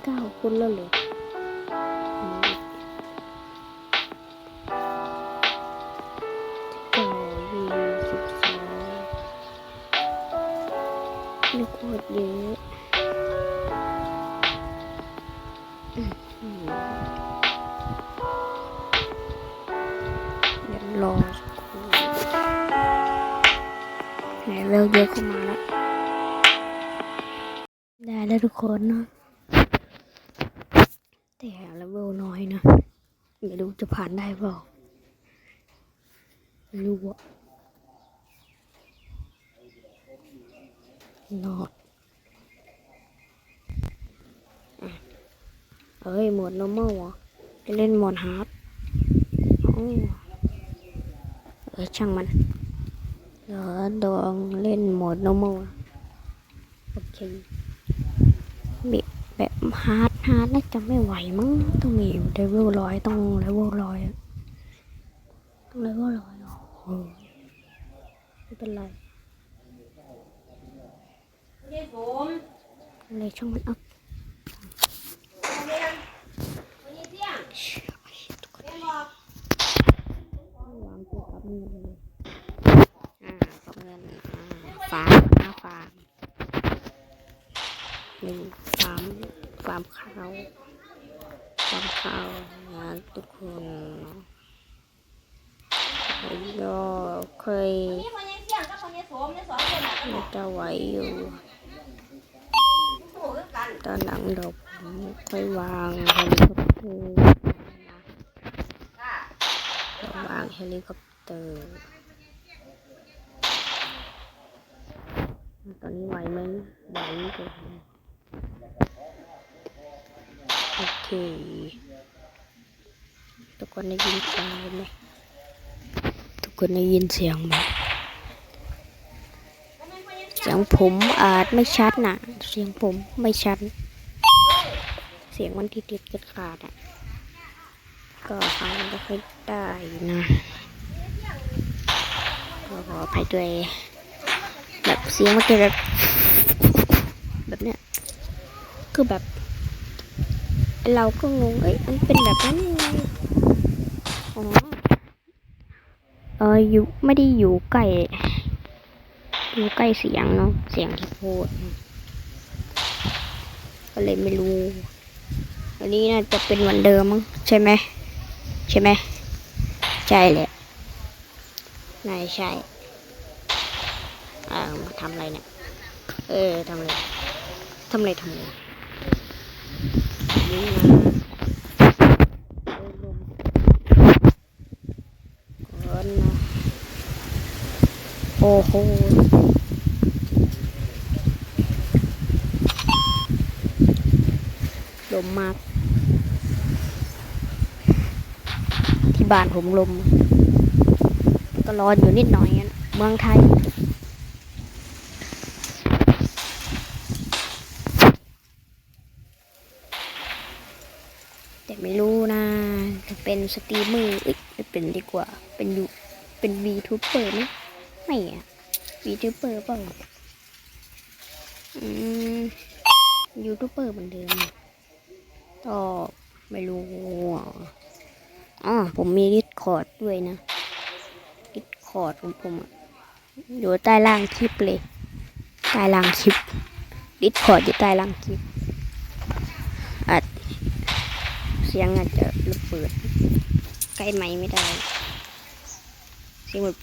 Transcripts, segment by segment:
สิบเก้ ผ่านได้เปล่าไม่รู้อะนอดเฮ้ยหมด normal เหรอจะเล่นหมด hard อ๋อเออช่างมันเดี๋ยวดองเล่นโหมด normal โอเคแบบ แบบฮาร์ดฮาร์ดน่าจะไม่ไหวมั้งต้องมีเลเวลร้อยต้องเลเวลร้อยอะต้องเลเวลร้อยอ๋อเออไม่เป็นไรยายสมอะไรช่างมันเอาเรียนวันนี้เที่ยงเชี่ยเรียนบอกวางตัวกับเงินเลยอ่ากับเงินอ่าฟาร์มหน้าฟาร์มหนึ่ง ฟามฟามขาวฟามขาวนะทุกคนแล้วก็เคยวันนี้วันนี้เที่ยวเนี่ยสองคนจะไหวอยู่โอ้ยกันตอนหลังดี๋ยวผมค่อยวางเฮลิคอปเตอร์ววางเฮลิคอปเตอร์ตอนนี้ไหวไหมไหวอยู่ โอเคทุกคนได้ยินเสียงไหมทุกคนได้ยินเสียงไหมเสียงผมอาจไม่ชัดนะเสียงผมไม่ชัด เสียงมันติดติดกันขาดอะก็ฟังไม่ค่อยได้นะก็ขออภัยด้วยแบบเสียงมันจะแบบแบบเนี้ยคือแบบ เราก็งง เอ้ย มันเป็นแบบนั้นยังไงอ๋อเอออยู่ไม่ได้อยู่ใกล้อยู่ใกล้เสียงเนาะ เสียงที่พูด ก็เลยไม่รู้ อันนี้น่าจะเป็นวันเดิมมั้งใช่ไหม ใช่ไหม ใช่แหละนายใช่อ่ามาทำอะไรเนี่ย เออทำอะไรทำอะไรทำอะไร นี่นะลงก่อนนะ โอ้โหลมมาก ที่บ้านผมลม ก็ร้อนอยู่นิดหน่อยอะเมืองไทย แต่ไม่รู้นะ จะ เป็นสตรีมเมอร์เอ้ยไม่เป็นดีกว่า เป็นยูเป็นวีทูเปอร์ไหมไม่อะวีทูเปอร์เปล่าอืมยูทูบเบอร์เหมือนเดิมก็ไม่รู้อ๋อผมมีดิสคอร์ดด้วยนะดิสคอร์ดของผมอยู่ใต้ล่างคลิปเลย ใต้ล่างคลิปดิสคอร์ดอยู่ใต้ล่างคลิปอาจเสียงอาจจะระเบิด ใกล้ไม้ไม่ได้เสียงแบบ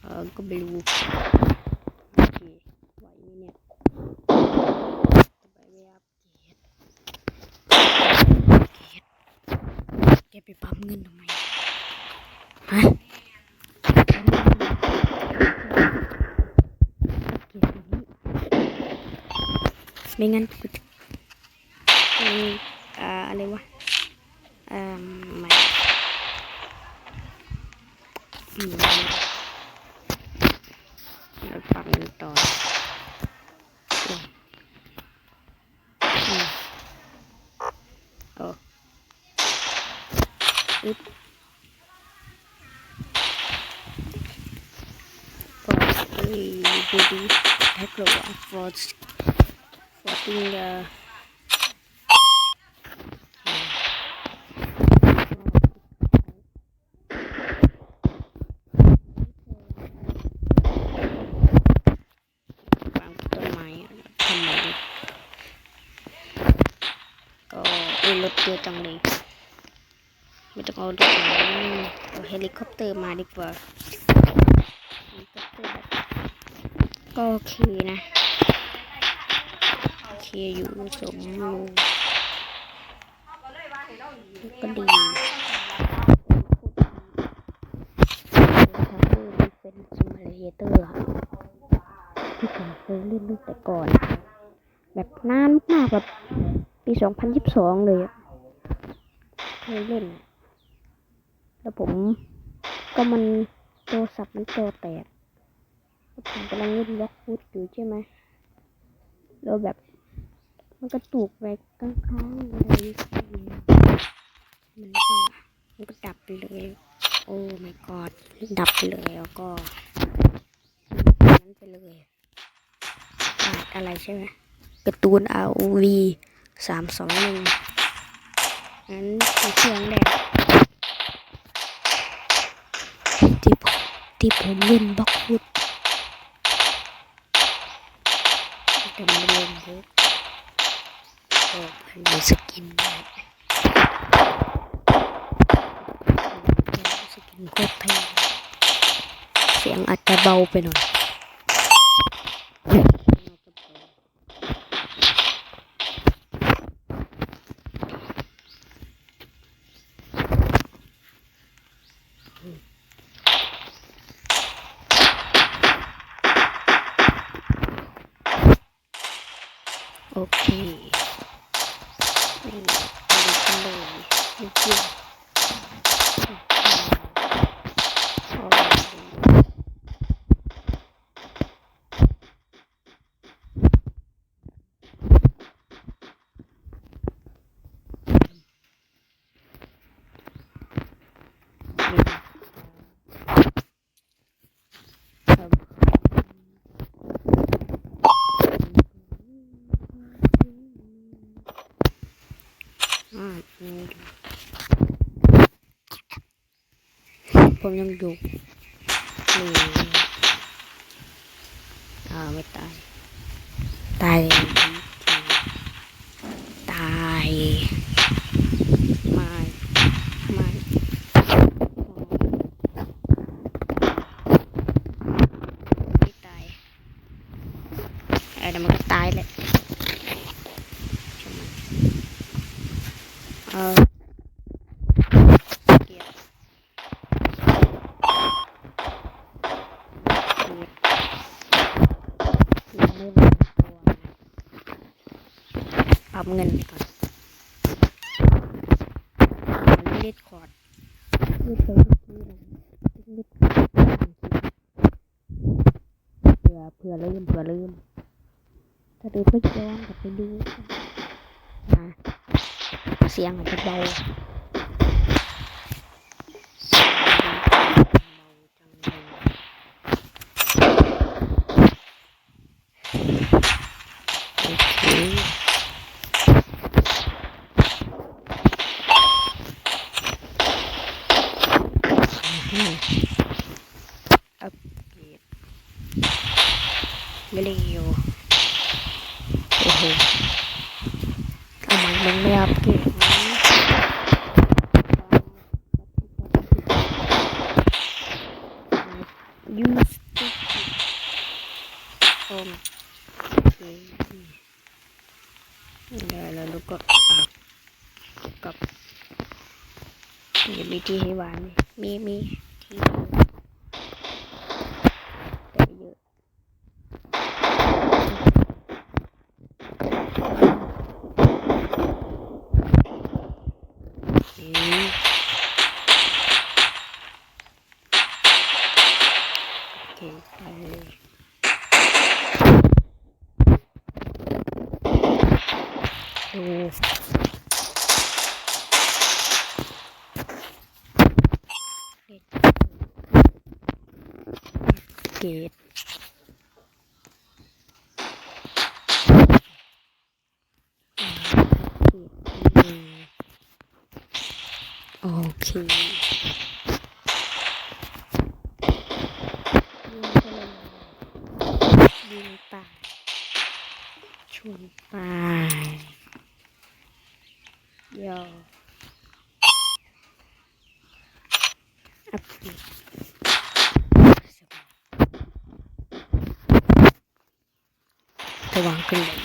เออก็ไม่รู้โอเคไหวไหมเนี่ยจะไปไม่อัปเกรดแกไปปั๊มเงินทำไมฮะ ไม่งั้นกูจะอืมอ่าอะไรวะอ่าไม่อืมเราฟังกันต่ออืมอืมโอ้อึ๊บก็เอ้ยดูดีแท็กโลว์ for Putting the วางต้นไม้อะทำไมก็เอ้ยร ถเยอะจังเลยไม่ต้องเอารถมาเอาเฮลิคอปเตอร์มาดีกว่าเฮลิคอปเตอร์แบบก็โอเคนะ โ อเคอยู่สมรูก็ดีถ้าเพิ่มเป็นซิมูเลเตอร์อะที่ผมเคยเล่นตั้งแต่ก่อน แบบนานมากแบบปีสองพันยิบสองเลยอะเคยเล่น แล้วผมก็มันโทรศัพท์มันจอแตกแล้วผมกำลังเล่นล็อกฟุตอยู่ใช่ไหมแล้วแบบ มันก็ตุกไปข้างๆเลยมันก็มันก็ดับไปเลย โอ้ my god ดับไปเลยแล้วก็นั้นไปเลยอ่านอะไรใช่ไหมกร์ตูน ROV สามสองหนึ่งนั้นเครื่องแรกที่ผมที่ผมเล่นบล็อกฟุตแต่มันเล่นเยอะ ก็มันมีสกินด้วยสกินโคตรแพงเสียงอาจจะเบาไปหน่อยโอเคนี่ไปดูกันเลยนี่คือโอเคครับ อ่าอืม ผมยังอยู่นี่อ่าไม่ตาย ตายเลยตาย รับเงินไปก่อนเล็ดคอร์ดที่เว่าเล็ดเผื่อเผื่อลืมเผื่อลืมถ้าดูไม่ย้อนก็ไปดูนะเสียงอาจจะเบา ได้แล้วลูกก็อาบกับมีที่ให้วางมีมีที่ โอเคยืนพลเมืงยิงป่าชนป่าโยอัพฟีระวังกันเลย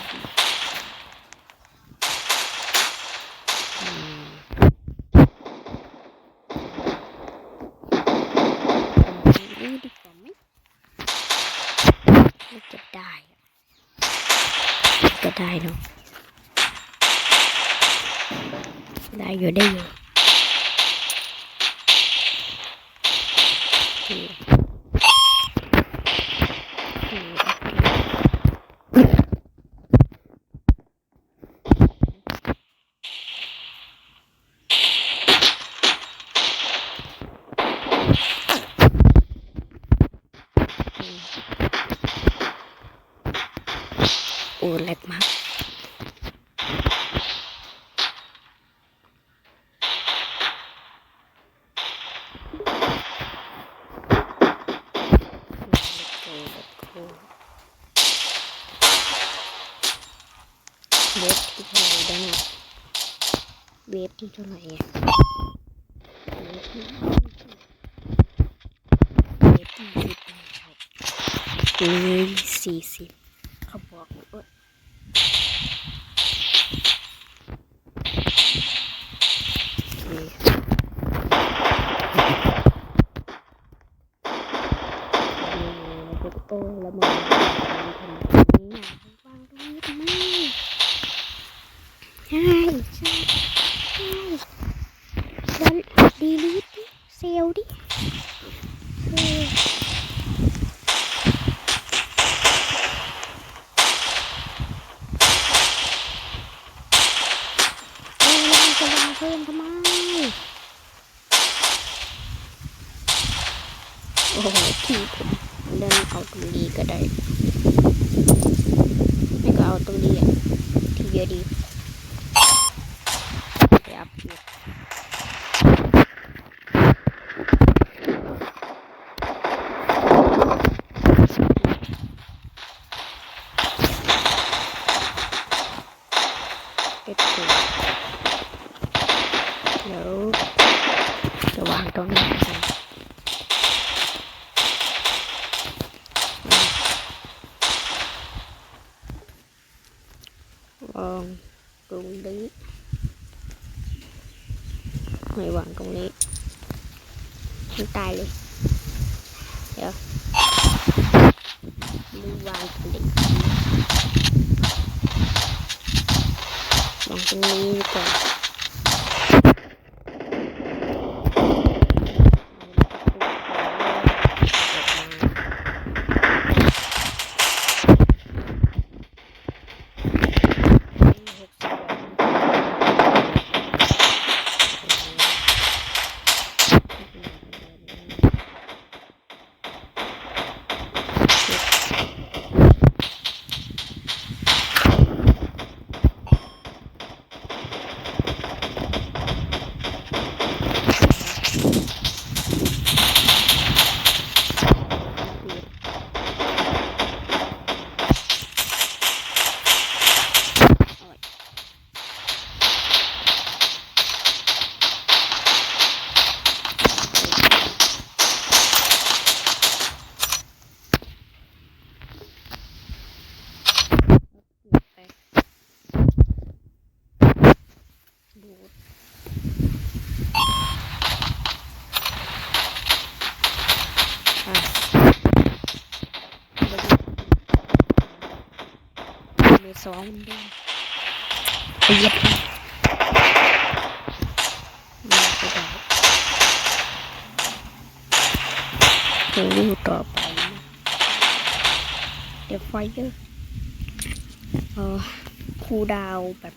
สี่สิบเขาบอกว่าโอ้แล้วมัน มันมาไปได้เดี๋ยวดูต่อไปเดี๋ยวไฟเยอะเออคูดาวแบบ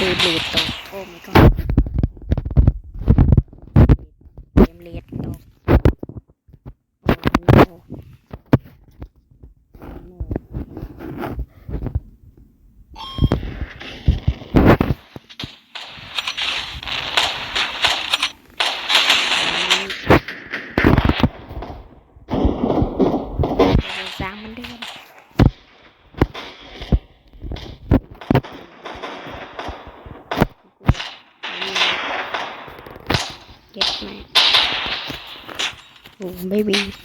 โอ้ฟีดลีดตกโอ้ my god เกมเลดตกโอ้ no no สร้างมันเดือน เก็บไหม โ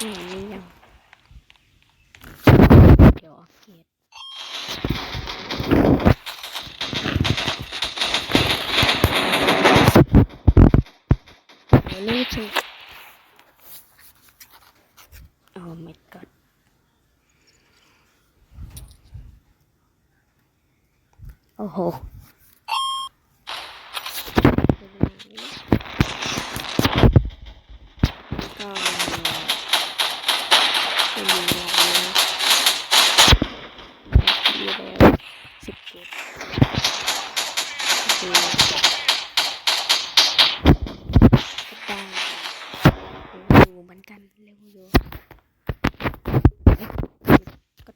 อืมนี่ยังเดี๋ยวอัปเกรด Religion. Oh my god. Oh ho. ก็เป็นอย่างนี้นะดีแล้วสิบเจ็ดดีก็ได้อยู่เหมือนกันเร็วอยู่ก็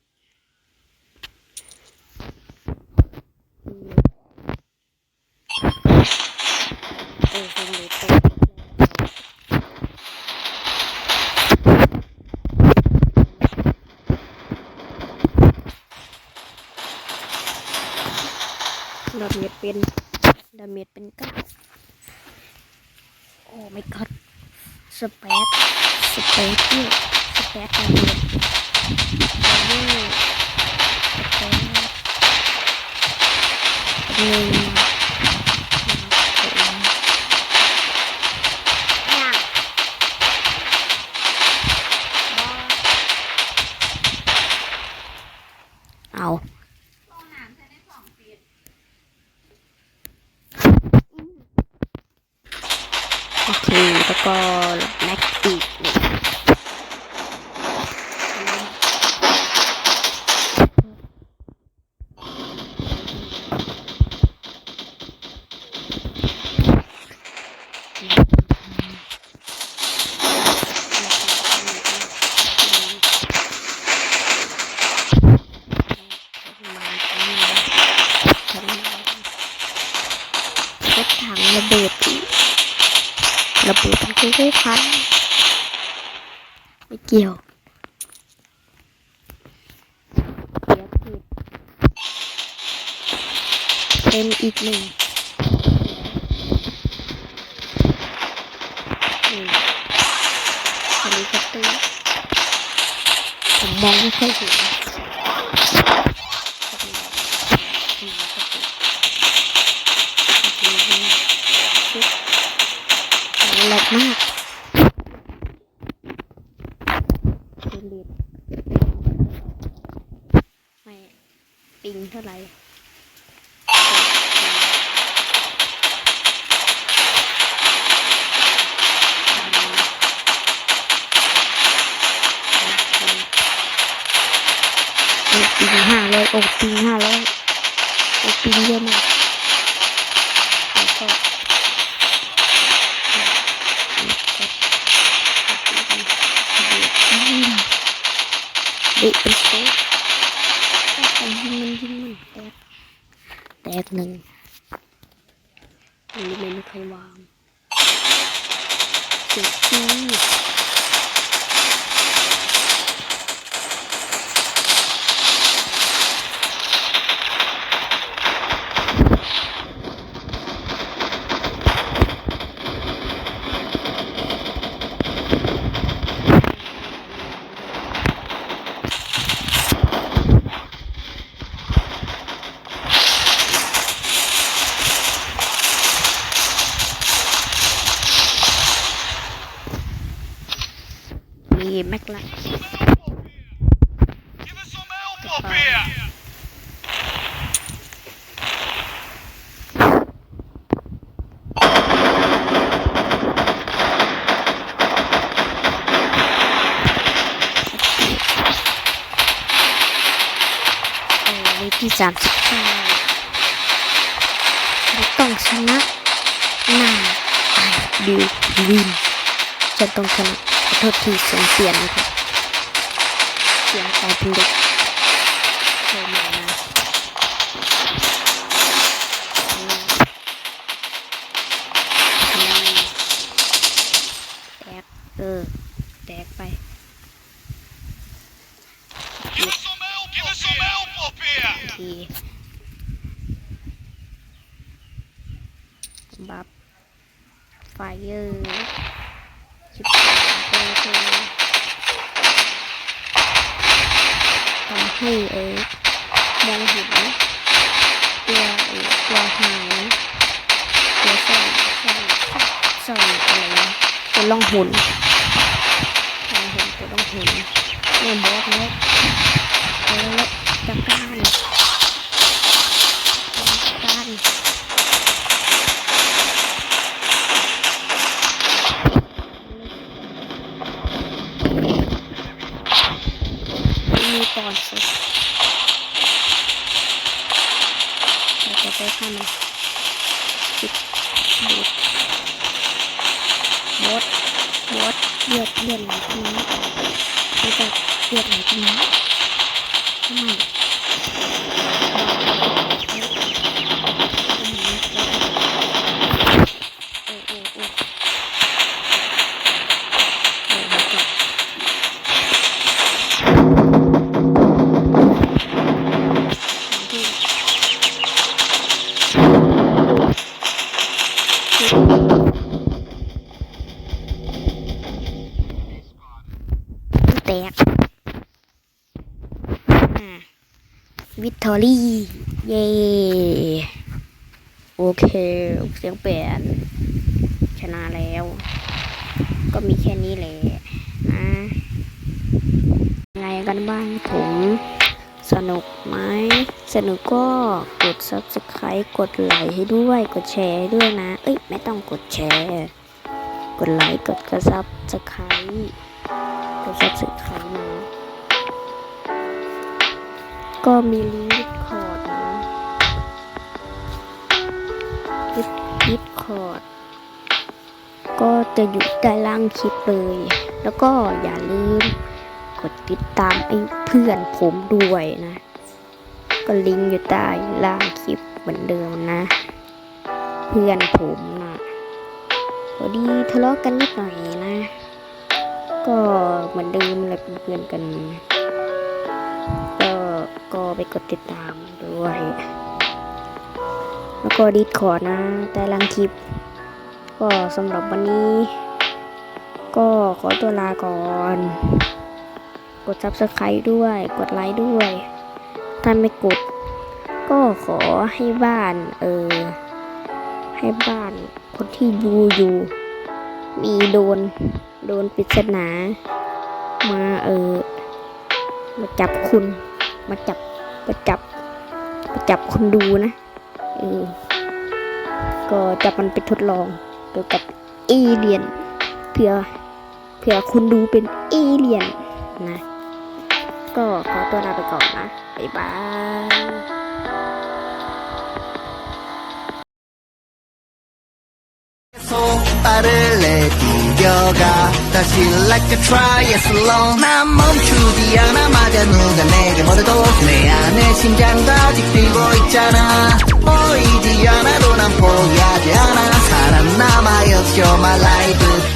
เออเป็นเลยตัวดาเมจเป็นดาเมจเป็นเก้าโอ้ไม่กัดสเปซสเปซนี่สเปซ โอเค แล้วก็แม็กอีกหนึ่ง ผมมองไม่ค่อยเห็นแหลกมาก แตกหนึ่งอันนี้ไม่มีใครวางเจ็บที่ มีแม็กไล Give us some help up here! เออใน ที่สามสิบห้าเราต้องชนะหน้าไอบิววินจะต้องชนะโทษทีเสียงเปลี่ยนนะครับเสียงกลายเป็นเด็กเคยมานะอืมอืมแตกเออแตกไป Give us some help! Give us some help up here! ทีบับไฟเยอร์ชิบหายเออเธอทำให้เออ มองเห็นตัวเออตัวหายตัวซ่อนซ่อนซ่อนอะไรนะตัวล่องหุ่นล่องหุ่นตัวล่องหุ่นเนี่ยบอสเนี่ย อรี่เย้โอเคเสียงเปลี่ยนชนะแล้ว ก็มีแค่นี้แหละนะไงกันบ้างผมสนุกไหมสนุกก็กด subscribe กดไลค์ให้ด้วย กดแชร์ด้วยนะ เอ้ย ไม่ต้องกดแชร์ กดไลค์กดกระซับสไครต์กดซับสไครต์นะ ก็มีลิงก์ ดิสดิสคอร์ดก็จะอยู่ใต้ล่างคลิปเลย แล้วก็อย่าลืมกดติดตามไอ้เพื่อนผมด้วยนะ ก็ลิงก์อยู่ใต้ล่างคลิปเหมือนเดิมนะ เพื่อนผมนะพอดีทะเลาะกันนิดหน่อยนะ ก็เหมือนเดิมเลยเป็นเพื่อนกัน ก็ก็ไปกดติดตามด้วย แล้วก็ดิสคอร์ดนะใต้ล่างคลิป ก็สำหรับวันนี้ ก็ขอตัวลาก่อน กด subscribe ด้วย กดไลค์ด้วย ถ้าไม่กด ก็ขอให้บ้าน เออ ให้บ้านคนที่ดูอยู่ มีโดน โดนปริศนา มาเออ มาจับคุณ มาจับ มาจับ มาจับคนดูนะ ก็จะมันไปทดลองเกี่ยวกับเอเลียนเพื่อเพื่อคุณดูเป็นเอเลียนนะ ก็ขอตัวลาไปก่อนนะ บ๊ายบาย를 내뛰어가 다시 like a try as long 난 멈추지 않아 맞아 누가 내게 뭐래도 내 안에 심장도 아직 뛰고 있잖아 보이지 않아도 난 포기하지 않아. 살아남아 역시 my life